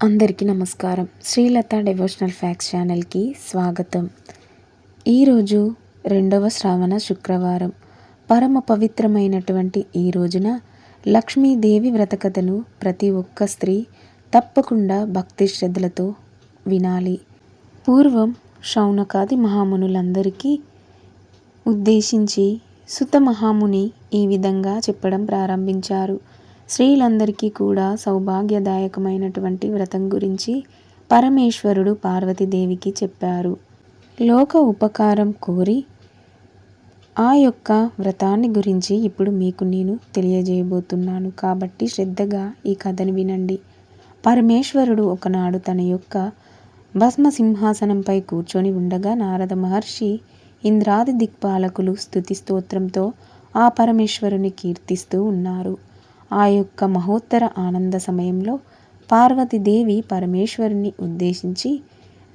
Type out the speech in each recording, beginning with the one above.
అందరికీ నమస్కారం. Srilatha devotional fax ఛానల్కి స్వాగతం. ఈరోజు రెండవ శ్రావణ శుక్రవారం. పరమ పవిత్రమైనటువంటి ఈ రోజున లక్ష్మీదేవి వ్రతకథను ప్రతి ఒక్క స్త్రీ తప్పకుండా భక్తి శ్రద్ధలతో వినాలి. పూర్వం శౌనకాది మహామునులందరికీ ఉద్దేశించి సుత మహాముని ఈ విధంగా చెప్పడం ప్రారంభించారు. స్త్రీలందరికీ కూడా సౌభాగ్యదాయకమైనటువంటి వ్రతం గురించి పరమేశ్వరుడు పార్వతీదేవికి చెప్పారు. లోక ఉపకారం కోరి ఆ యొక్క వ్రతాన్ని గురించి ఇప్పుడు మీకు నేను తెలియజేయబోతున్నాను. కాబట్టి శ్రద్ధగా ఈ కథని వినండి. పరమేశ్వరుడు ఒకనాడు తన యొక్క భస్మ సింహాసనంపై కూర్చొని ఉండగా నారద మహర్షి ఇంద్రాది దిక్పాలకులు స్థుతి స్తోత్రంతో ఆ పరమేశ్వరుని కీర్తిస్తూ ఉన్నారు. ఆ యొక్క మహోత్తర ఆనంద సమయంలో పార్వతీదేవి పరమేశ్వరుని ఉద్దేశించి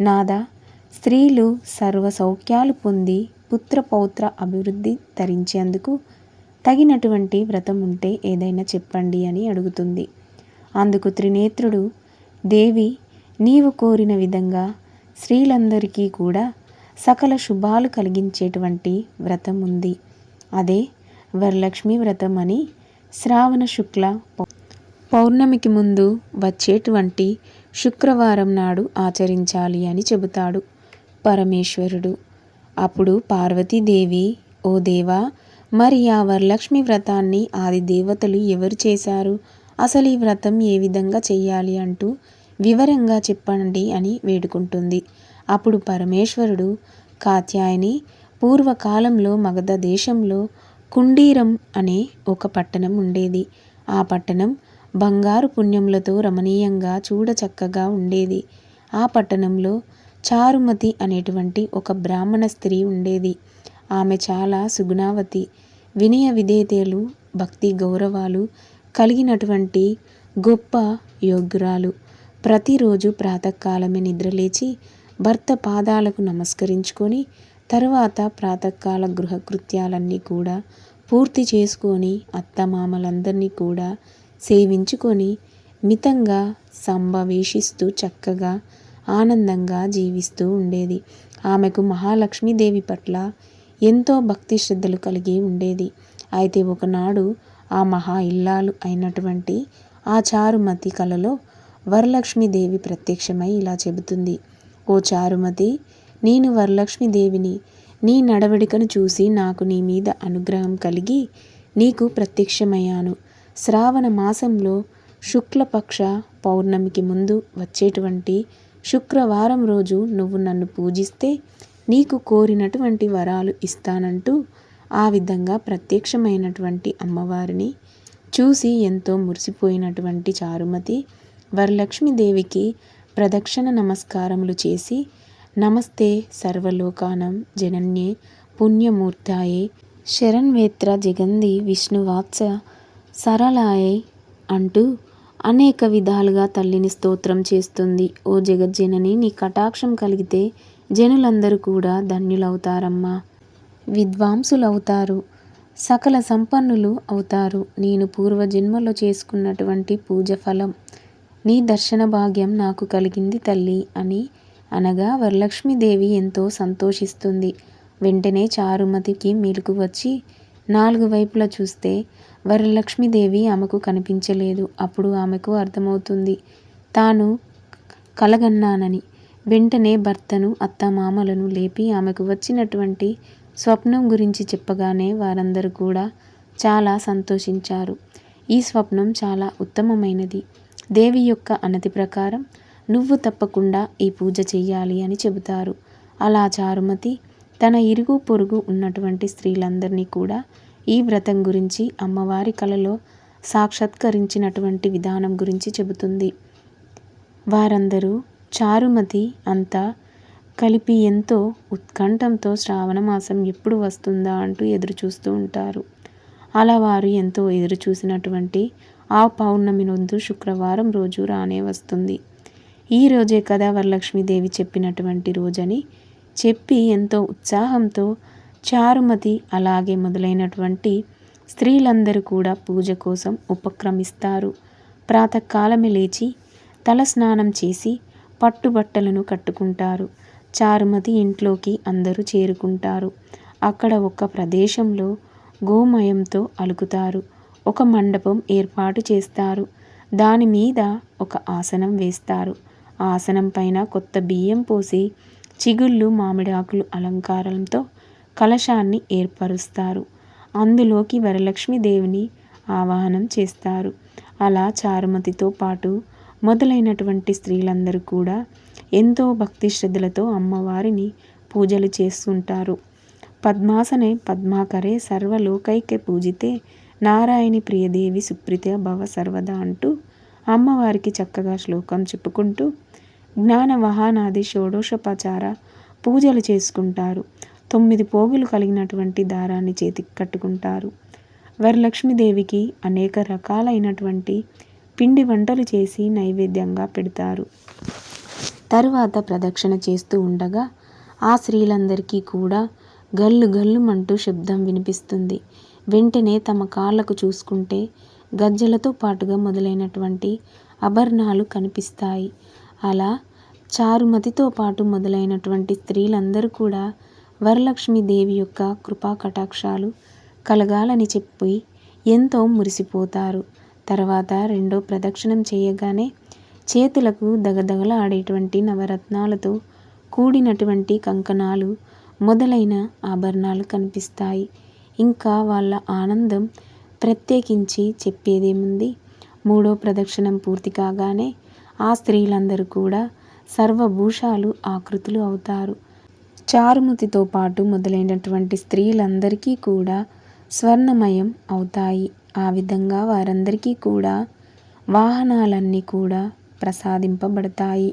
నాదా స్త్రీలు సర్వ సౌఖ్యాలు పొంది పుత్ర పౌత్ర అభివృద్ధి తరించేందుకు తగినటువంటి వ్రతం ఉంటే ఏదైనా చెప్పండి అని అడుగుతుంది. అందుకు త్రినేత్రుడు దేవి నీవు కోరిన విధంగా స్త్రీలందరికీ కూడా సకల శుభాలు కలిగించేటువంటి వ్రతం ఉంది. అదే వరలక్ష్మి వ్రతం అని శ్రావణ శుక్ల పౌర్ణమికి ముందు వచ్చేటువంటి శుక్రవారం నాడు ఆచరించాలి అని చెబుతాడు పరమేశ్వరుడు. అప్పుడు పార్వతీదేవి ఓ దేవా మరి ఆ వరలక్ష్మి వ్రతాన్ని ఆది దేవతలు ఎవరు చేశారు? అసలు ఈ వ్రతం ఏ విధంగా చెయ్యాలి అంటూ వివరంగా చెప్పండి అని వేడుకుంటుంది. అప్పుడు పరమేశ్వరుడు కాత్యాయని పూర్వకాలంలో మగధ దేశంలో కుండీరం అనే ఒక పట్టణం ఉండేది. ఆ పట్టణం బంగారు పుణ్యములతో రమణీయంగా చూడచక్కగా ఉండేది. ఆ పట్టణంలో చారుమతి అనేటువంటి ఒక బ్రాహ్మణ స్త్రీ ఉండేది. ఆమె చాలా సుగుణావతి. వినయ విధేతలు భక్తి గౌరవాలు కలిగినటువంటి గొప్ప యోగ్యురాలు. ప్రతిరోజు ప్రాతకాలమే నిద్రలేచి భర్త పాదాలకు నమస్కరించుకొని తరువాత ప్రాతకాల గృహకృత్యాలన్నీ కూడా పూర్తి చేసుకొని అత్తమామలందరినీ కూడా సేవించుకొని మితంగా సంభవేషిస్తూ చక్కగా ఆనందంగా జీవిస్తూ ఉండేది. ఆమెకు మహాలక్ష్మీదేవి పట్ల ఎంతో భక్తి శ్రద్ధలు కలిగి ఉండేది. అయితే ఒకనాడు ఆ మహా ఇల్లాలు అయినటువంటి ఆ చారుమతి కలలో వరలక్ష్మీదేవి ప్రత్యక్షమై ఇలా చెబుతుంది. ఓ చారుమతి నేను వరలక్ష్మీదేవిని నీ నడవడికను చూసి నాకు నీ మీద అనుగ్రహం కలిగి నీకు ప్రత్యక్షమయ్యాను. శ్రావణ మాసంలో శుక్లపక్ష పౌర్ణమికి ముందు వచ్చేటువంటి శుక్రవారం రోజు నువ్వు నన్ను పూజిస్తే నీకు కోరినటువంటి వరాలు ఇస్తానంటూ ఆ విధంగా ప్రత్యక్షమైనటువంటి అమ్మవారిని చూసి ఎంతో మురిసిపోయినటువంటి చారుమతి వరలక్ష్మీదేవికి ప్రదక్షిణ నమస్కారములు చేసి నమస్తే సర్వలోకానం జనన్యే పుణ్యమూర్తాయే శరణ్వేత్ర జగంది విష్ణువాత్స సరళాయే అంటూ అనేక విధాలుగా తల్లిని స్తోత్రం చేస్తుంది. ఓ జగజ్జనని నీ కటాక్షం కలిగితే జనులందరూ కూడా ధన్యులవుతారమ్మా. విద్వాంసులవుతారు. సకల సంపన్నులు అవుతారు. నేను పూర్వజన్మలో చేసుకున్నటువంటి పూజ ఫలం. నీ దర్శన భాగ్యం నాకు కలిగింది తల్లి అని అనగా వరలక్ష్మీదేవి ఎంతో సంతోషిస్తుంది. వెంటనే చారుమతికి మెలకు వచ్చి నాలుగు వైపులా చూస్తే వరలక్ష్మీదేవి ఆమెకు కనిపించలేదు. అప్పుడు ఆమెకు అర్థమవుతుంది. తాను కలగన్నానని. వెంటనే భర్తను అత్తమామలను లేపి ఆమెకు వచ్చినటువంటి స్వప్నం గురించి చెప్పగానే వారందరూ కూడా చాలా సంతోషించారు. ఈ స్వప్నం చాలా ఉత్తమమైనది. దేవి యొక్క అనతి ప్రకారం నువ్వు తప్పకుండా ఈ పూజ చెయ్యాలి అని చెబుతారు. అలా చారుమతి తన ఇరుగు పొరుగు ఉన్నటువంటి స్త్రీలందరినీ కూడా ఈ వ్రతం గురించి అమ్మవారి కలలో సాక్షాత్కరించినటువంటి విధానం గురించి చెబుతుంది. వారందరూ చారుమతి అంతా కలిపి ఎంతో ఉత్కంఠంతో శ్రావణ మాసం ఎప్పుడు వస్తుందా అంటూ ఎదురు చూస్తూ ఉంటారు. అలా వారు ఎంతో ఎదురు చూసినటువంటి ఆ పౌర్ణమి నుండి శుక్రవారం రోజు రానే వస్తుంది. ఈ రోజే కదా వరలక్ష్మీదేవి చెప్పినటువంటి రోజని చెప్పి ఎంతో ఉత్సాహంతో చారుమతి అలాగే మొదలైనటువంటి స్త్రీలందరూ కూడా పూజ కోసం ఉపక్రమిస్తారు. ప్రాతకాలమే లేచి తలస్నానం చేసి పట్టుబట్టలను కట్టుకుంటారు. చారుమతి ఇంట్లోకి అందరూ చేరుకుంటారు. అక్కడ ఒక ప్రదేశంలో గోమయంతో అలుకుతారు. ఒక మండపం ఏర్పాటు చేస్తారు. దాని మీద ఒక ఆసనం వేస్తారు. ఆసనం పైన కొత్త బియ్యం పోసి చిగుళ్ళు మామిడాకులు అలంకారంతో కలశాన్ని ఏర్పరుస్తారు. అందులోకి వరలక్ష్మీదేవిని ఆవాహనం చేస్తారు. అలా చారుమతితో పాటు మొదలైనటువంటి స్త్రీలందరూ కూడా ఎంతో భక్తి శ్రద్ధలతో అమ్మవారిని పూజలు చేస్తుంటారు. పద్మాసనే పద్మాకరే సర్వలోకైకే పూజితే నారాయణి ప్రియదేవి సుప్రీత భవ సర్వదా అంటూ అమ్మవారికి చక్కగా శ్లోకం చెప్పుకుంటూ జ్ఞాన వహానాది షోడోషోపచార పూజలు చేసుకుంటారు. తొమ్మిది పోగులు కలిగినటువంటి దారాన్ని చేతికి కట్టుకుంటారు. వరలక్ష్మీదేవికి అనేక రకాలైనటువంటి పిండి వంటలు చేసి నైవేద్యంగా పెడతారు. తరువాత ప్రదక్షిణ చేస్తూ ఉండగా ఆ స్త్రీలందరికీ కూడా గల్లు గల్లుమంటూ శబ్దం వినిపిస్తుంది. వెంటనే తమ కాళ్ళకు చూసుకుంటే గజ్జలతో పాటుగా మొదలైనటువంటి ఆభరణాలు కనిపిస్తాయి. అలా చారుమతితో పాటు మొదలైనటువంటి స్త్రీలందరూ కూడా వరలక్ష్మీదేవి యొక్క కృపా కటాక్షాలు కలగాలని చెప్పి ఎంతో మురిసిపోతారు. తర్వాత రెండో ప్రదక్షిణం చేయగానే చేతులకు దగదగలాడేటువంటి నవరత్నాలతో కూడినటువంటి కంకణాలు మొదలైన ఆభరణాలు కనిపిస్తాయి. ఇంకా వాళ్ళ ఆనందం ప్రత్యేకించి చెప్పేదేముంది? మూడో ప్రదక్షిణం పూర్తి కాగానే ఆ స్త్రీలందరూ కూడా సర్వభూషాలు ఆకృతులు అవుతారు. చారుమతితో పాటు మొదలైనటువంటి స్త్రీలందరికీ కూడా స్వర్ణమయం అవుతాయి. ఆ విధంగా వారందరికీ కూడా వాహనాలన్నీ కూడా ప్రసాదింపబడతాయి.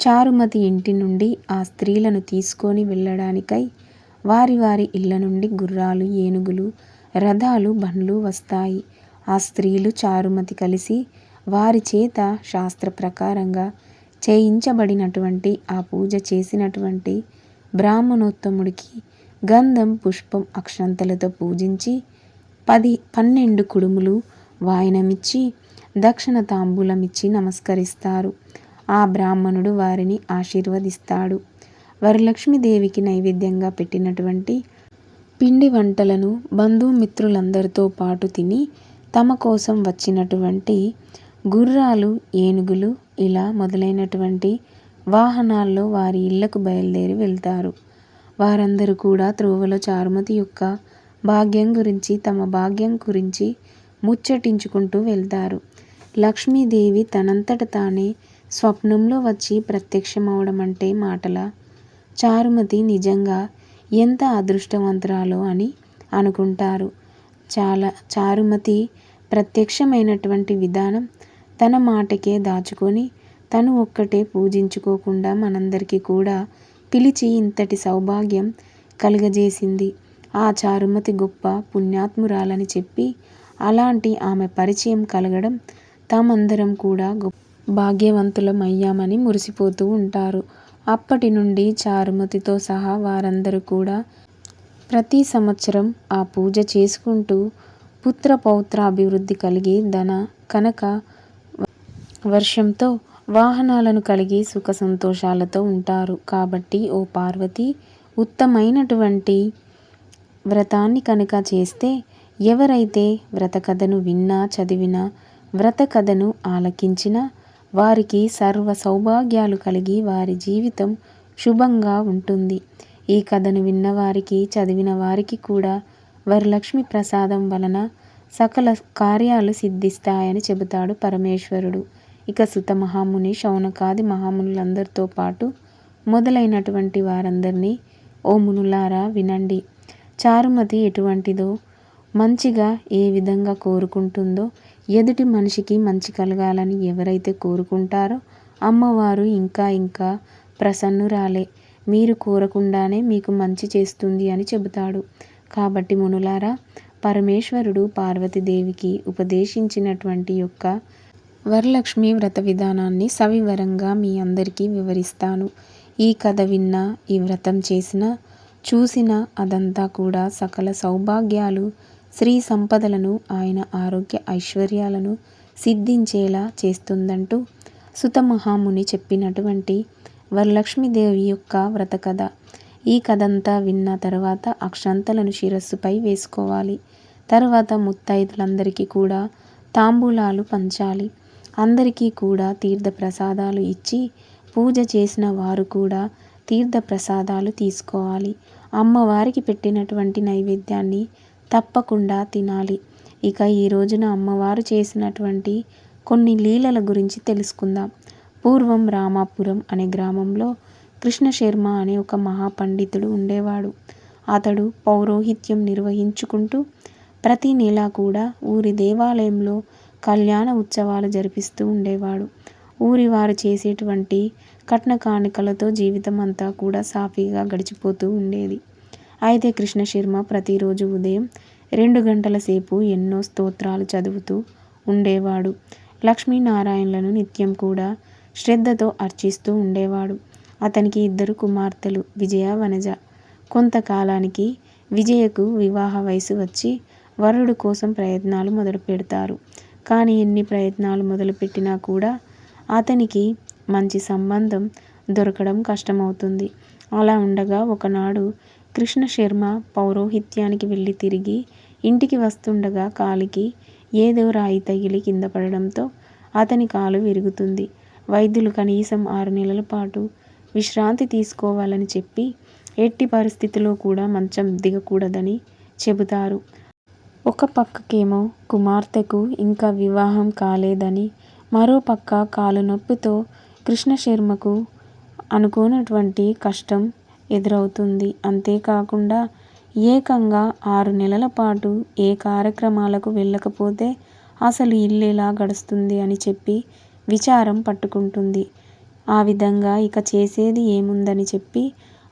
చారుమతి ఇంటి నుండి ఆ స్త్రీలను తీసుకొని వెళ్ళడానికై వారి వారి ఇళ్ళ నుండి గుర్రాలు ఏనుగులు రథాలు బండ్లు వస్తాయి. ఆ స్త్రీలు చారుమతి కలిసి వారి చేత శాస్త్ర ప్రకారంగా చేయించబడినటువంటి ఆ పూజ చేసినటువంటి బ్రాహ్మణోత్తముడికి గంధం పుష్పం అక్షంతలతో పూజించి పది పన్నెండు కుడుములు వాయనమిచ్చి దక్షిణ తాంబూలమిచ్చి నమస్కరిస్తారు. ఆ బ్రాహ్మణుడు వారిని ఆశీర్వదిస్తాడు. వరలక్ష్మీదేవికి నైవేద్యంగా పెట్టినటువంటి పిండి వంటలను బంధుమిత్రులందరితో పాటు తిని తమ కోసం వచ్చినటువంటి గుర్రాలు ఏనుగులు ఇలా మొదలైనటువంటి వాహనాల్లో వారి ఇళ్ళకు బయలుదేరి వెళ్తారు. వారందరూ కూడా త్రోవలో చారుమతి యొక్క భాగ్యం గురించి తమ భాగ్యం గురించి ముచ్చటించుకుంటూ వెళ్తారు. లక్ష్మీదేవి తనంతట తానే స్వప్నంలో వచ్చి ప్రత్యక్షమవడం అంటే మాటల? చారుమతి నిజంగా ఎంత అదృష్టవంతురాలో అని అనుకుంటారు. చాలా చారుమతి ప్రత్యక్షమైనటువంటి విధానం తన మాటకే దాచుకొని తను ఒక్కటే పూజించుకోకుండా మనందరికీ కూడా పిలిచి ఇంతటి సౌభాగ్యం కలుగజేసింది. ఆ చారుమతి గొప్ప పుణ్యాత్మురాలని చెప్పి అలాంటి ఆమె పరిచయం కలగడం తామందరం కూడా గొప్ప భాగ్యవంతులమయ్యామని మురిసిపోతూ ఉంటారు. అప్పటి నుండి చారుమతితో సహా వారందరూ కూడా ప్రతి సంవత్సరం ఆ పూజ చేసుకుంటూ పుత్ర పౌత్రాభివృద్ధి కలిగి ధన కనక వర్షంతో వాహనాలను కలిగి సుఖ సంతోషాలతో ఉంటారు. కాబట్టి ఓ పార్వతి ఉత్తమైనటువంటి వ్రతాన్ని కనుక చేస్తే ఎవరైతే వ్రత కథను విన్నా చదివినా వ్రత కథను ఆలకించినా వారికి సర్వ సౌభాగ్యాలు కలిగి వారి జీవితం శుభంగా ఉంటుంది. ఈ కథను విన్నవారికి చదివిన వారికి కూడా వరలక్ష్మి ప్రసాదం వలన సకల కార్యాలు సిద్ధిస్తాయని చెబుతాడు పరమేశ్వరుడు. ఇక సుత మహాముని శౌనకాది మహామునులందరితో పాటు మొదలైనటువంటి వారందరినీ ఓ మునులారా వినండి. చారుమతి ఎటువంటిదో మంచిగా ఏ విధంగా కోరుకుంటుందో ఎదుటి మనిషికి మంచి కలగాలని ఎవరైతే కోరుకుంటారో అమ్మవారు ఇంకా ఇంకా ప్రసన్నురాలే. మీరు కోరకుండానే మీకు మంచి చేస్తుంది అని చెబుతాడు. కాబట్టి మునులారా పరమేశ్వరుడు పార్వతీదేవికి ఉపదేశించినటువంటి యొక్క వరలక్ష్మి వ్రత విధానాన్ని సవివరంగా మీ అందరికీ వివరిస్తాను. ఈ కథ విన్నా ఈ వ్రతం చేసిన చూసిన అదంతా కూడా సకల సౌభాగ్యాలు శ్రీ సంపదలను ఆయన ఆరోగ్య ఐశ్వర్యాలను సిద్ధించేలా చేస్తుందంటూ సుతమహాముని చెప్పినటువంటి వరలక్ష్మీదేవి యొక్క వ్రత కథ ఈ కథంతా విన్న తర్వాత అక్షంతలను శిరస్సుపై వేసుకోవాలి. తర్వాత ముత్తైదులందరికీ కూడా తాంబూలాలు పంచాలి. అందరికీ కూడా తీర్థ ప్రసాదాలు ఇచ్చి పూజ చేసిన వారు కూడా తీర్థ ప్రసాదాలు తీసుకోవాలి. అమ్మవారికి పెట్టినటువంటి నైవేద్యాన్ని తప్పకుండా తినాలి. ఇక ఈ రోజున అమ్మవారు చేసినటువంటి కొన్ని లీలల గురించి తెలుసుకుందాం. పూర్వం రామాపురం అనే గ్రామంలో కృష్ణశర్మ అనే ఒక మహాపండితుడు ఉండేవాడు. అతడు పౌరోహిత్యం నిర్వహించుకుంటూ ప్రతి నెల కూడా ఊరి దేవాలయంలో కళ్యాణ ఉత్సవాలు జరిపిస్తూ ఉండేవాడు. ఊరి వారు చేసేటువంటి కట్న కానుకలతో జీవితం అంతా కూడా సాఫీగా గడిచిపోతూ ఉండేది. అయితే కృష్ణశర్మ ప్రతిరోజు ఉదయం రెండు గంటల సేపు ఎన్నో స్తోత్రాలు చదువుతూ ఉండేవాడు. లక్ష్మీనారాయణలను నిత్యం కూడా శ్రద్ధతో అర్చిస్తూ ఉండేవాడు. అతనికి ఇద్దరు కుమార్తెలు విజయ వనజ. కొంతకాలానికి విజయకు వివాహ వయసు వచ్చి వరుడు కోసం ప్రయత్నాలు మొదలు పెడతారు. కానీ ఎన్ని ప్రయత్నాలు మొదలుపెట్టినా కూడా అతనికి మంచి సంబంధం దొరకడం కష్టమవుతుంది. అలా ఉండగా ఒకనాడు కృష్ణ శర్మ పౌరోహిత్యానికి వెళ్ళి తిరిగి ఇంటికి వస్తుండగా కాలికి ఏదో రాయి తగిలి కింద పడడంతో అతని కాలు విరుగుతుంది. వైద్యులు కనీసం ఆరు నెలల పాటు విశ్రాంతి తీసుకోవాలని చెప్పి ఎట్టి పరిస్థితిలో కూడా మంచం దిగకూడదని చెబుతారు. ఒక పక్కకేమో కుమార్తెకు ఇంకా వివాహం కాలేదని మరో పక్క కాలు నొప్పితో కృష్ణ శర్మకు అనుకోనటువంటి కష్టం ఎదురవుతుంది. అంతేకాకుండా ఏకంగా ఆరు నెలల పాటు ఏ కార్యక్రమాలకు వెళ్ళకపోతే అసలు ఇల్లు ఎలా గడుస్తుంది అని చెప్పి విచారం పట్టుకుంటుంది. ఆ విధంగా ఇక చేసేది ఏముందని చెప్పి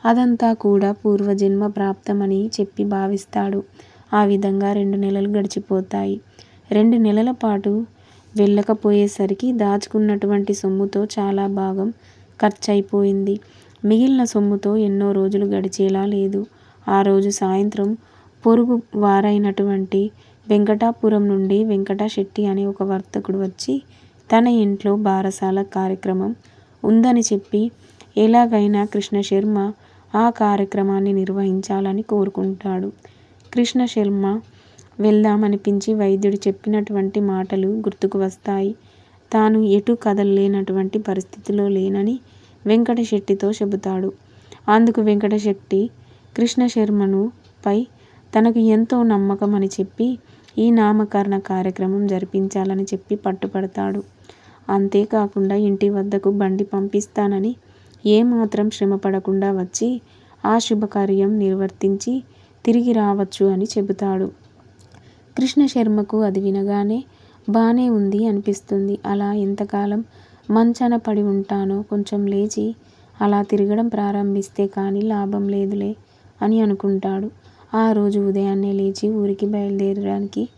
అదంతా కూడా పూర్వజన్మ ప్రాప్తమని చెప్పి భావిస్తాడు. ఆ విధంగా రెండు నెలలు గడిచిపోతాయి. రెండు నెలల పాటు వెళ్ళకపోయేసరికి దాచుకున్నటువంటి సొమ్ముతో చాలా భాగం ఖర్చయిపోయింది. మిగిలిన సొమ్ముతో ఎన్నో రోజులు గడిచేలా లేదు. ఆ రోజు సాయంత్రం పొరుగు వారైనటువంటి వెంకటాపురం నుండి వెంకటశెట్టి అనే ఒక వర్తకుడు వచ్చి తన ఇంట్లో బారసాల కార్యక్రమం ఉందని చెప్పి ఎలాగైనా కృష్ణ శర్మ ఆ కార్యక్రమాన్ని నిర్వహించాలని కోరుకుంటాడు. కృష్ణ శర్మ వెళ్దామనిపించి వైద్యుడు చెప్పినటువంటి మాటలు గుర్తుకు వస్తాయి. తాను ఎటు కదలలేనటువంటి పరిస్థితిలో లేనని వెంకటశెట్టితో చెబుతాడు. అందుకు వెంకటశెట్టి కృష్ణ శర్మను పై తనకు ఎంతో నమ్మకం అని చెప్పి ఈ నామకరణ కార్యక్రమం జరిపించాలని చెప్పి పట్టుపడతాడు అంతేకాకుండా ఇంటి వద్దకు బండి పంపిస్తానని ఏమాత్రం శ్రమపడకుండా వచ్చి ఆ శుభకార్యం నిర్వర్తించి తిరిగి రావచ్చు అని చెబుతాడు. కృష్ణ శర్మకు అది వినగానే బాగానే ఉంది అనిపిస్తుంది. అలా ఎంతకాలం మంచాన పడి ఉంటానో. కొంచెం లేచి అలా తిరగడం ప్రారంభిస్తే కానీ లాభం లేదులే అని అనుకుంటాడు. ఆ రోజు ఉదయాన్నే లేచి ఊరికి బయలుదేరడానికి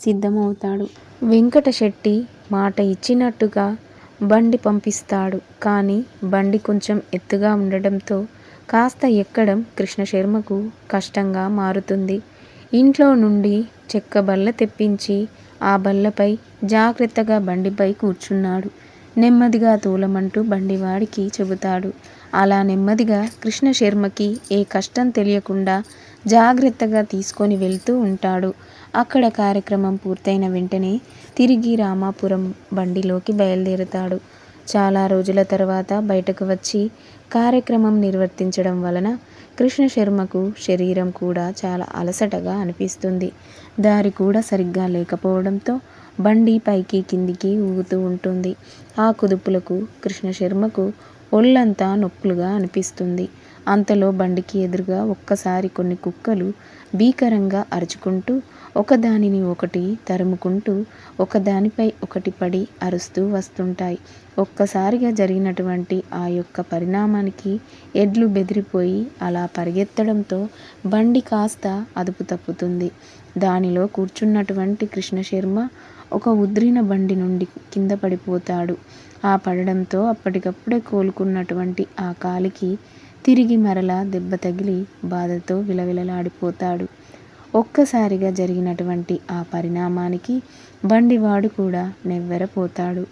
సిద్ధమవుతాడు. వెంకట శెట్టి మాట ఇచ్చినట్టుగా బండి పంపిస్తాడు. కానీ బండి కొంచెం ఎత్తుగా ఉండడంతో కాస్త ఎక్కడం కృష్ణశర్మకు కష్టంగా మారుతుంది. ఇంట్లో నుండి చెక్క బల్ల తెప్పించి ఆ బల్లపై జాగ్రత్తగా బండిపై కూర్చున్నాడు. నెమ్మదిగా తూలమంటూ బండివాడికి చెబుతాడు. అలా నెమ్మదిగా కృష్ణ శర్మకి ఏ కష్టం తెలియకుండా జాగ్రత్తగా తీసుకొని వెళ్తూ ఉంటాడు. అక్కడ కార్యక్రమం పూర్తయిన వెంటనే తిరిగి రామాపురం బండిలోకి బయలుదేరుతాడు. చాలా రోజుల తర్వాత బయటకు వచ్చి కార్యక్రమం నిర్వర్తించడం వలన కృష్ణ శర్మకు శరీరం కూడా చాలా అలసటగా అనిపిస్తుంది. దారి కూడా సరిగ్గా లేకపోవడంతో బండి పైకి కిందికి ఊగుతూ ఉంటుంది. ఆ కుదుపులకు కృష్ణశర్మకు ఒళ్ళంతా నొప్పులుగా అనిపిస్తుంది. అంతలో బండికి ఎదురుగా ఒక్కసారి కొన్ని కుక్కలు భీకరంగా అరుచుకుంటూ ఒకదానిని ఒకటి తరుముకుంటూ ఒకదానిపై ఒకటి పడి అరుస్తూ వస్తుంటాయి. ఒక్కసారిగా జరిగినటువంటి ఆ యొక్క పరిణామానికి ఎడ్లు బెదిరిపోయి అలా పరిగెత్తడంతో బండి కాస్త అదుపు తప్పుతుంది. దానిలో కూర్చున్నటువంటి కృష్ణశర్మ ఒక ఉద్రిన బండి నుండి కింద పడిపోతాడు. ఆ పడడంతో అప్పటికప్పుడే కోలుకున్నటువంటి ఆ కాలికి తిరిగి మరలా దెబ్బ తగిలి బాధతో విలవిలలాడిపోతాడు. ఒక్కసారిగా జరిగినటువంటి ఆ పరిణామానికి బండివాడు కూడా నెవ్వెరపోతాడు.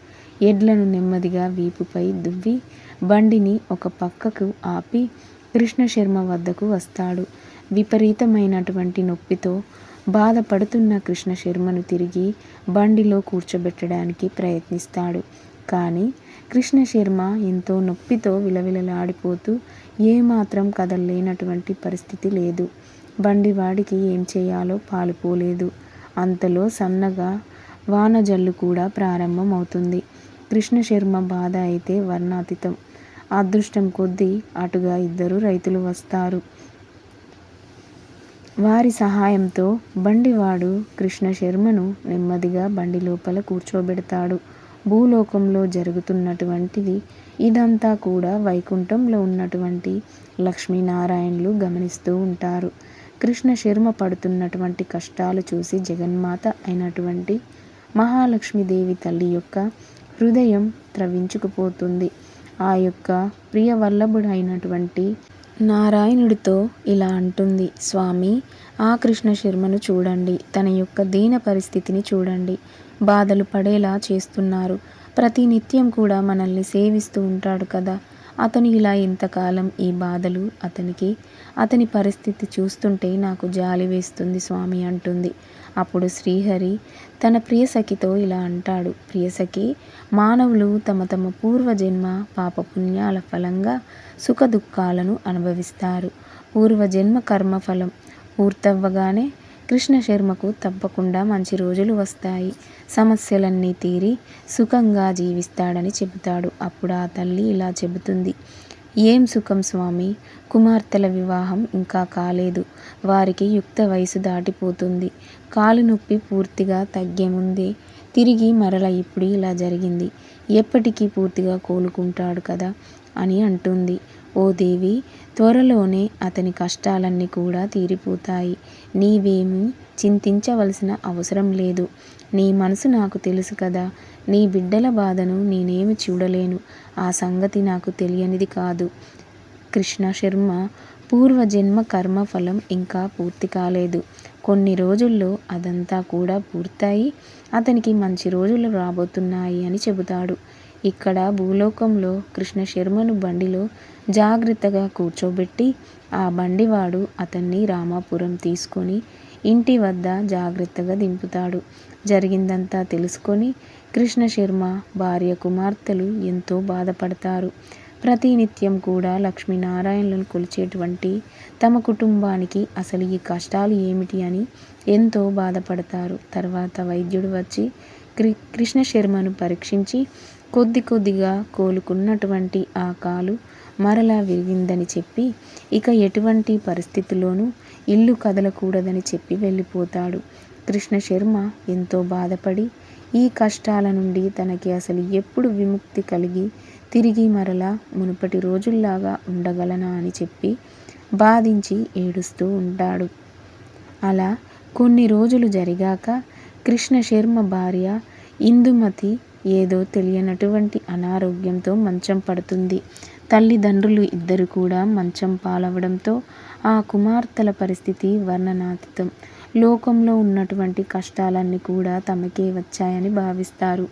ఎడ్లను నెమ్మదిగా వీపుపై దువ్వి బండిని ఒక పక్కకు ఆపి కృష్ణశర్మ వద్దకు వస్తాడు. విపరీతమైనటువంటి నొప్పితో బాధపడుతున్న కృష్ణ శర్మను తిరిగి బండిలో కూర్చోబెట్టడానికి ప్రయత్నిస్తాడు. కానీ కృష్ణ శర్మ ఎంతో నొప్పితో విలవిలలాడిపోతూ ఏమాత్రం కదలలేనటువంటి పరిస్థితి లేదు. బండివాడికి ఏం చేయాలో పాలుపోలేదు అంతలో సన్నగా వానజల్లు కూడా ప్రారంభమవుతుంది. కృష్ణశర్మ బాధ అయితే వర్ణాతీతం. అదృష్టం కొద్దీ అటుగా ఇద్దరు రైతులు వస్తారు. వారి సహాయంతో బండివాడు కృష్ణశర్మను నెమ్మదిగా బండి లోపల కూర్చోబెడతాడు. భూలోకంలో జరుగుతున్నటువంటిది ఇదంతా కూడా వైకుంఠంలో ఉన్నటువంటి లక్ష్మీనారాయణులు గమనిస్తూ ఉంటారు. కృష్ణశర్మ పడుతున్నటువంటి కష్టాలు చూసి జగన్మాత అయినటువంటి మహాలక్ష్మీదేవి తల్లి యొక్క హృదయం త్రవించుకుపోతుంది ఆ యొక్క ప్రియవల్లభుడైనటువంటి నారాయణుడితో ఇలా అంటుంది స్వామి ఆ కృష్ణ శర్మను చూడండి. తన యొక్క దీన పరిస్థితిని చూడండి. బాధలు పడేలా చేస్తున్నారు. ప్రతి నిత్యం కూడా మనల్ని సేవిస్తూ ఉంటాడు కదా. అతను ఇలా ఇంతకాలం ఈ బాధలు అతనికి అతని పరిస్థితి చూస్తుంటే నాకు జాలి వేస్తుంది స్వామి అంటుంది. అప్పుడు శ్రీహరి తన ప్రియసఖితో ఇలా అంటాడు ప్రియసఖి మానవులు తమ తమ పూర్వజన్మ పాపపుణ్యాల ఫలంగా సుఖదుఖాలను అనుభవిస్తారు. పూర్వజన్మ కర్మఫలం పూర్తవ్వగానే కృష్ణ శర్మకు తప్పకుండా మంచి రోజులు వస్తాయి. సమస్యలన్నీ తీరి సుఖంగా జీవిస్తాడని చెబుతాడు. అప్పుడు ఆ తల్లి ఇలా చెబుతుంది ఏం సుఖం స్వామి? కుమార్తెల వివాహం ఇంకా కాలేదు. వారికి యుక్త వయసు దాటిపోతుంది. కాలు నొప్పి పూర్తిగా తగ్గే ముందే తిరిగి మరల ఇప్పుడు ఇలా జరిగింది. ఎప్పటికీ పూర్తిగా కోలుకుంటాడు కదా అని అంటుంది. ఓ దేవి త్వరలోనే అతని కష్టాలన్నీ కూడా తీరిపోతాయి. నీవేమీ చింతించవలసిన అవసరం లేదు. నీ మనసు నాకు తెలుసు కదా. నీ బిడ్డల బాధను నేనేమి చూడలేను. ఆ సంగతి నాకు తెలియనిది కాదు. కృష్ణ శర్మ పూర్వజన్మ కర్మఫలం ఇంకా పూర్తి కాలేదు. కొన్ని రోజుల్లో అదంతా కూడా పూర్తయి. అతనికి మంచి రోజులు రాబోతున్నాయి అని చెబుతాడు. ఇక్కడ భూలోకంలో కృష్ణ శర్మను బండిలో జాగ్రత్తగా కూర్చోబెట్టి ఆ బండివాడు అతన్ని రామాపురం తీసుకొని ఇంటి వద్ద జాగ్రత్తగా దింపుతాడు. జరిగిందంతా తెలుసుకొని కృష్ణశర్మ భార్య కుమార్తెలు ఎంతో బాధపడతారు. ప్రతినిత్యం కూడా లక్ష్మీనారాయణలను కొలిచేటువంటి తమ కుటుంబానికి అసలు ఈ కష్టాలు ఏమిటి అని ఎంతో బాధపడతారు. తర్వాత వైద్యుడు వచ్చి కృ కృష్ణ శర్మను పరీక్షించి కొద్ది కొద్దిగా కోలుకున్నటువంటి ఆ కాలు మరలా విరిగిందని చెప్పి ఇక ఎటువంటి పరిస్థితిలోనూ ఇల్లు కదలకూడదని చెప్పి వెళ్ళిపోతాడు. కృష్ణ శర్మ ఎంతో బాధపడి ఈ కష్టాల నుండి తనకి అసలు ఎప్పుడు విముక్తి కలిగి తిరిగి మరలా మునుపటి రోజుల్లాగా ఉండగలనా అని చెప్పి బాధించి ఏడుస్తూ ఉంటాడు. అలా కొన్ని రోజులు జరిగాక కృష్ణ శర్మ భార్య ఇందుమతి ఏదో తెలియనటువంటి అనారోగ్యంతో మంచం పడుతుంది. తల్లిదండ్రులు ఇద్దరు కూడా మంచం పాలవడంతో ఆ కుమార్తెల పరిస్థితి వర్ణనాతీతం. లోకంలో ఉన్నటువంటి కష్టాలన్నీ కూడా తమకే వచ్చాయని భావిస్తారు.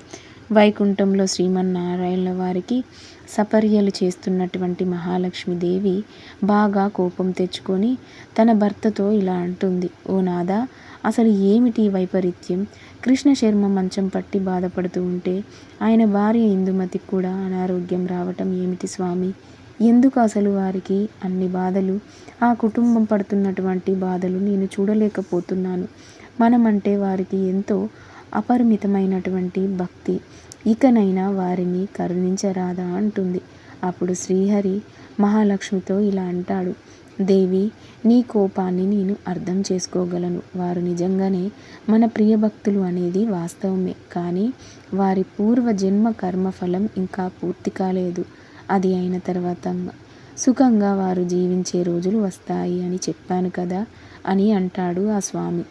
వైకుంఠంలో శ్రీమన్నారాయణ వారికి సపర్యలు చేస్తున్నటువంటి మహాలక్ష్మీదేవి బాగా కోపం తెచ్చుకొని తన భర్తతో ఇలా అంటుంది ఓ నాదా అసలు ఏమిటి వైపరీత్యం? కృష్ణ శర్మ మంచం పట్టి బాధపడుతూ ఉంటే ఆయన భార్య ఇందుమతికి కూడా అనారోగ్యం రావటం ఏమిటి స్వామి? ఎందుకు అసలు వారికి అన్ని బాధలు? ఆ కుటుంబం పడుతున్నటువంటి బాధలు నేను చూడలేకపోతున్నాను. మనమంటే వారికి ఎంతో అపరిమితమైనటువంటి భక్తి. ఇకనైనా వారిని కరుణించరాదా అంటుంది. అప్పుడు శ్రీహరి మహాలక్ష్మితో ఇలా అంటాడు. దేవి నీ కోపాన్ని నేను అర్థం చేసుకోగలను. వారు నిజంగానే మన ప్రియభక్తులు అనేది వాస్తవమే. కానీ వారి పూర్వ జన్మ కర్మఫలం ఇంకా పూర్తి కాలేదు. అది అయిన తర్వాత సుఖంగా వారు జీవించే రోజులు వస్తాయి అని చెప్పాను కదా అని అంటాడు ఆ స్వామి.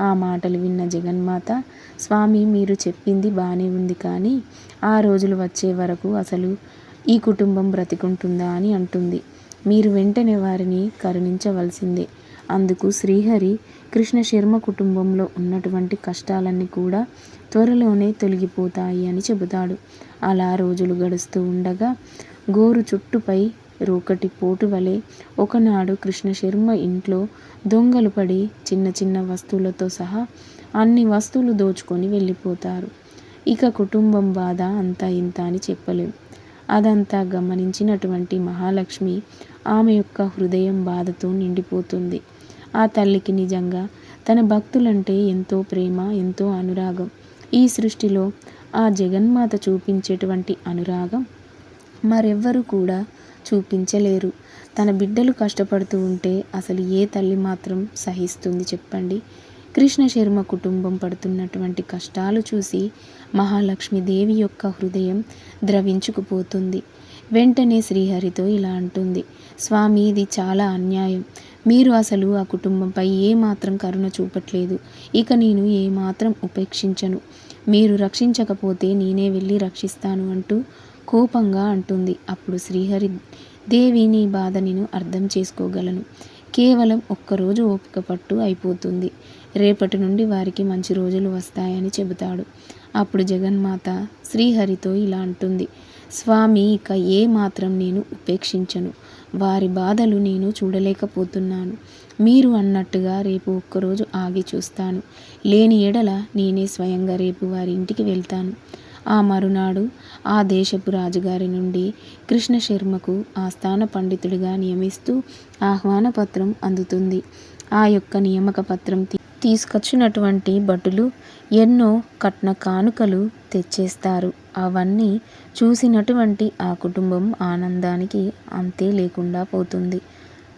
ఆ మాటలు విన్న జగన్మాత స్వామి మీరు చెప్పింది బాగానే ఉంది కానీ ఆ రోజులు వచ్చే వరకు అసలు ఈ కుటుంబం బ్రతికుంటుందా అని అంటుంది. మీరు వెంటనే వారిని కరుణించవలసిందే. అందుకు శ్రీహరి కృష్ణ శర్మ కుటుంబంలో ఉన్నటువంటి కష్టాలన్నీ కూడా త్వరలోనే తొలగిపోతాయి అని చెబుతాడు. అలా రోజులు గడుస్తూ ఉండగా గోరు చుట్టుపై రోకటి పోటు వలె ఒకనాడు కృష్ణశర్మ ఇంట్లో దొంగలు పడి చిన్న చిన్న వస్తువులతో సహా అన్ని వస్తువులు దోచుకొని వెళ్ళిపోతారు. ఇక కుటుంబం బాధ అంతా ఇంత అని చెప్పలేం. అదంతా గమనించినటువంటి మహాలక్ష్మి ఆమె యొక్క హృదయం బాధతో నిండిపోతుంది. ఆ తల్లికి నిజంగా తన భక్తులంటే ఎంతో ప్రేమ ఎంతో అనురాగం. ఈ సృష్టిలో ఆ జగన్మాత చూపించేటువంటి అనురాగం మరెవ్వరు కూడా చూపించలేరు. తన బిడ్డలు కష్టపడుతూ ఉంటే అసలు ఏ తల్లి మాత్రం సహిస్తుంది చెప్పండి. కృష్ణ శర్మ కుటుంబం పడుతున్నటువంటి కష్టాలు చూసి మహాలక్ష్మీదేవి యొక్క హృదయం ద్రవించుకుపోతుంది. వెంటనే శ్రీహరితో ఇలా అంటుంది. స్వామి ఇది చాలా అన్యాయం. మీరు అసలు ఆ కుటుంబంపై ఏమాత్రం కరుణ చూపట్లేదు. ఇక నేను ఏమాత్రం ఉపేక్షించను. మీరు రక్షించకపోతే నేనే వెళ్ళి రక్షిస్తాను అంటూ కోపంగా అంటుంది. అప్పుడు శ్రీహరి దేవి నీ బాధ నేను అర్థం చేసుకోగలను. కేవలం ఒక్కరోజు ఓపిక పట్టు అయిపోతుంది. రేపటి నుండి వారికి మంచి రోజులు వస్తాయని చెబుతాడు. అప్పుడు జగన్మాత శ్రీహరితో ఇలా అంటుంది. స్వామి ఇక ఏ మాత్రం నేను ఉపేక్షించను. వారి బాధలు నేను చూడలేకపోతున్నాను. మీరు అన్నట్టుగా రేపు ఒక్కరోజు ఆగి చూస్తాను. లేని ఎడల నేనే స్వయంగా రేపు వారి ఇంటికి వెళ్తాను. ఆ మరునాడు ఆ దేశపు రాజుగారి నుండి కృష్ణశర్మకు ఆస్థాన పండితుడిగా నియమిస్తూ ఆహ్వాన పత్రం అందుతుంది. ఆ యొక్క నియామక పత్రం తీసుకొచ్చినటువంటి భటులు ఎన్నో కట్న కానుకలు తెచ్చేస్తారు. అవన్నీ చూసినటువంటి ఆ కుటుంబం ఆనందానికి అంతే లేకుండా పోతుంది.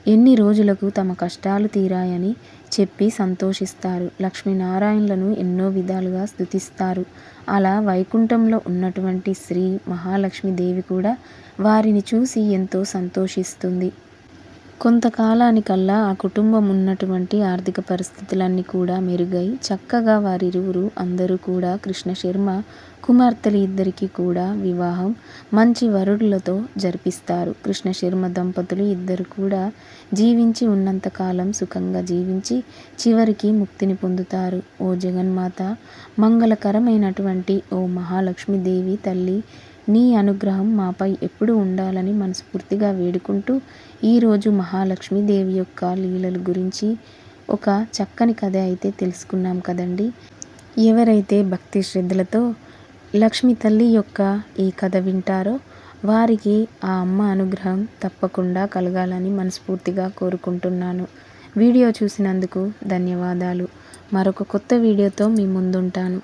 ఎన్ని రోజులకు తమ కష్టాలు తీరాయని చెప్పి సంతోషిస్తారు. లక్ష్మీనారాయణలను ఎన్నో విధాలుగా స్థుతిస్తారు అలా వైకుంఠంలో ఉన్నటువంటి శ్రీ మహాలక్ష్మీదేవి కూడా వారిని చూసి ఎంతో సంతోషిస్తుంది. కొంతకాలానికల్లా ఆ కుటుంబం ఉన్నటువంటి ఆర్థిక పరిస్థితులన్నీ కూడా మెరుగై చక్కగా వారిరువురు అందరూ కూడా కృష్ణ శర్మ కుమార్తెలు ఇద్దరికీ కూడా వివాహం మంచి వరుడులతో జరిపిస్తారు. కృష్ణశర్మ దంపతులు ఇద్దరు కూడా జీవించి ఉన్నంతకాలం సుఖంగా జీవించి చివరికి ముక్తిని పొందుతారు. ఓ జగన్మాత మంగళకరమైనటువంటి ఓ మహాలక్ష్మీదేవి తల్లి నీ అనుగ్రహం మాపై ఎప్పుడు ఉండాలని మనస్ఫూర్తిగా వేడుకుంటూ ఈరోజు మహాలక్ష్మీదేవి యొక్క లీలల గురించి ఒక చక్కని కథ అయితే తెలుసుకున్నాం కదండి. ఎవరైతే భక్తి శ్రద్ధలతో లక్ష్మి తల్లి యొక్క ఈ కథ వింటారో వారికి ఆ అమ్మ అనుగ్రహం తప్పకుండా కలగాలని మనస్ఫూర్తిగా కోరుకుంటున్నాను. వీడియో చూసినందుకు ధన్యవాదాలు. మరొక కొత్త వీడియోతో మీ ముందుంటాను.